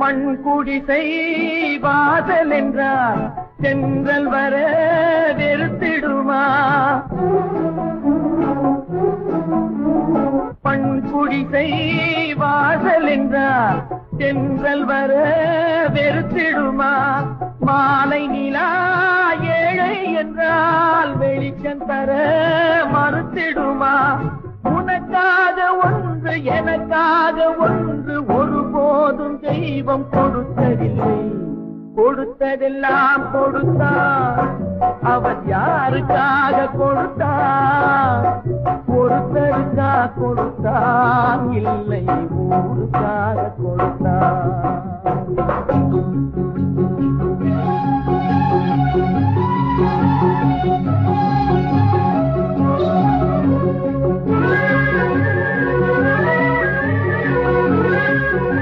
மண் குடிசை வாசல் என்றார். சென்றல் வர வெறுத்திடுமா? பண் குடிசை வாசல் என்றார். சென்றல் வர வெறுத்திடுமா? மாலை நிலா ஏழை என்றால் வெளிச்சம் தர மறுத்திடுமா? உனக்காக ஒன்று எனக்காக ஒன்று ஒரு தெய்வம் கொடுத்ததில்லை. கொடுத்ததெல்லாம் கொடுத்தா அவன் யாருக்காக கொடுத்தா ஒருத்தருக்கா கொடுத்தான் இல்லை ஊருக்காக கொடுத்தான்